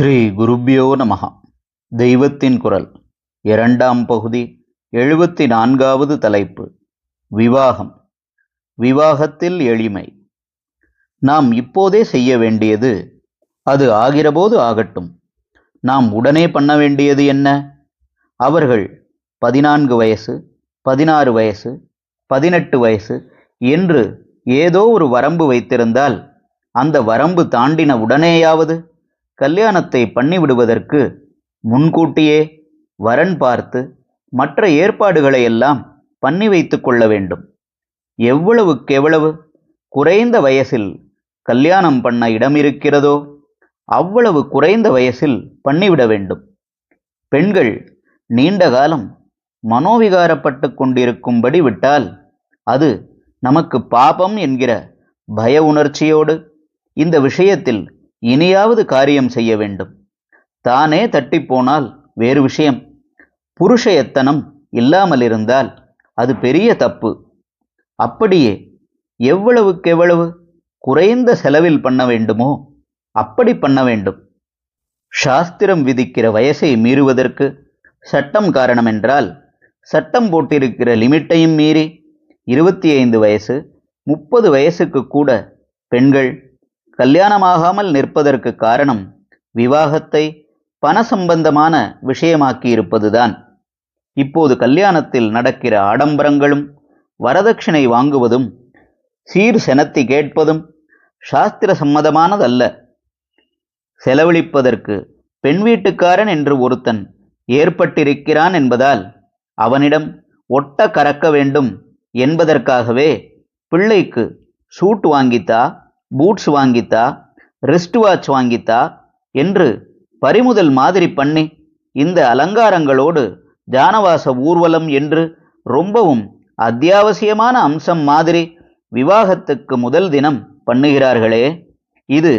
ஸ்ரீ குருப்பியோ நமகா தெய்வத்தின் குரல். இரண்டாம் பகுதி எழுபத்தி நான்காவது தலைப்பு. விவாகம். விவாகத்தில் எளிமை. நாம் இப்போதே செய்ய வேண்டியது அது ஆகிறபோது ஆகட்டும். நாம் உடனே பண்ண வேண்டியது என்ன? அவர்கள் பதினான்கு வயசு பதினாறு வயசு பதினெட்டு வயசு என்று ஏதோ ஒரு வரம்பு வைத்திருந்தால் அந்த வரம்பு தாண்டின உடனேயாவது கல்யாணத்தை பண்ணிவிடுவதற்கு முன்கூட்டியே வரன் பார்த்து மற்ற ஏற்பாடுகளை எல்லாம் பண்ணி வைத்து கொள்ள வேண்டும். எவ்வளவுக்கெவ்வளவு குறைந்த வயசில் கல்யாணம் பண்ண இடம் இருக்கிறதோ அவ்வளவு குறைந்த வயசில் பண்ணிவிட வேண்டும். பெண்கள் நீண்ட காலம் மனோவிகாரப்பட்டு கொண்டிருக்கும்படி விட்டால் அது நமக்கு பாபம் என்கிற பய உணர்ச்சியோடு இந்த விஷயத்தில் இனியாவது காரியம் செய்ய வேண்டும். தானே தட்டிப்போனால் வேறு விஷயம். புருஷ எத்தனம் இல்லாமல் இருந்தால் அது பெரிய தப்பு. அப்படியே எவ்வளவுக்கெவ்வளவு குறைந்த செலவில் பண்ண வேண்டுமோ அப்படி பண்ண வேண்டும். சாஸ்திரம் விதிக்கிற வயசை மீறுவதற்கு சட்டம் காரணம் என்றால் சட்டம் போட்டிருக்கிற லிமிட்டையும் மீறி இருபத்தி ஐந்து வயசு முப்பது வயசுக்கு கூட பெண்கள் கல்யாணமாகாமல் நிற்பதற்கு காரணம் விவாகத்தை பண சம்பந்தமான விஷயமாக்கியிருப்பதுதான். இப்போது கல்யாணத்தில் நடக்கிற ஆடம்பரங்களும் வரதட்சணை வாங்குவதும் சீர் செனத்தி கேட்பதும் சாஸ்திர சம்மதமானதல்ல. செலவழிப்பதற்கு பெண் வீட்டுக்காரன் என்று ஒருத்தன் ஏற்பட்டிருக்கிறான் என்பதால் அவனிடம் ஒட்ட கறக்க வேண்டும் என்பதற்காகவே பிள்ளைக்கு சூட் வாங்கித்தா பூட்ஸ் வாங்கித்தா ரிஸ்ட் வாட்ச் வாங்கித்தா என்று பறிமுதல் மாதிரி பண்ணி இந்த அலங்காரங்களோடு ஜானவாச ஊர்வலம் என்று ரொம்பவும் அத்தியாவசியமான அம்சம் மாதிரி விவாகத்துக்கு முதல் தினம் பண்ணுகிறார்களே. இது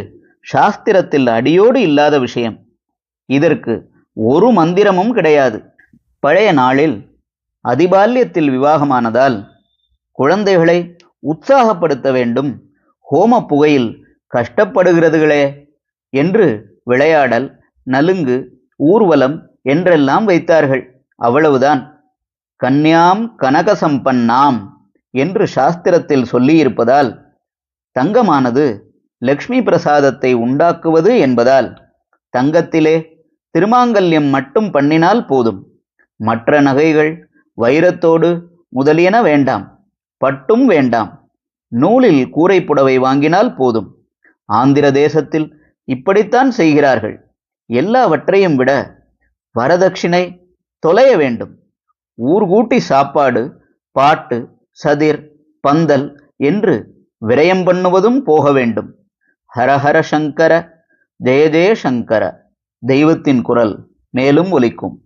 சாஸ்திரத்தில் அடியோடு இல்லாத விஷயம். இதற்கு ஒரு மந்திரமும் கிடையாது. பழைய நாளில் அதிபால்யத்தில் விவாகமானதால் குழந்தைகளை உற்சாகப்படுத்த வேண்டும் கோம புகையில் கஷ்டப்படுகிறதுகளே என்று விளையாடல் நலுங்கு ஊர்வலம் என்றெல்லாம் வைத்தார்கள். அவ்வளவுதான். கன்யாம் கனகசம்பன்னாம் என்று சாஸ்திரத்தில் சொல்லியிருப்பதால் தங்கமானது லக்ஷ்மி பிரசாதத்தை உண்டாக்குவது என்பதால் தங்கத்திலே திருமாங்கல்யம் மட்டும் பண்ணினால் போதும். மற்ற நகைகள் வைரத்தோடு முதலியன வேண்டாம். பட்டும் வேண்டாம். நூலில் கூரை புடவை வாங்கினால் போதும். ஆந்திர தேசத்தில் இப்படித்தான் செய்கிறார்கள். எல்லாவற்றையும் விட வரதட்சிணை தொலைய வேண்டும். ஊர்கூட்டி சாப்பாடு பாட்டு சதிர் பந்தல் என்று விரயம் பண்ணுவதும் போக வேண்டும். ஹரஹர சங்கர ஜெய ஜெய சங்கர தெய்வத்தின் குரல் மேலும் ஒலிக்கும்.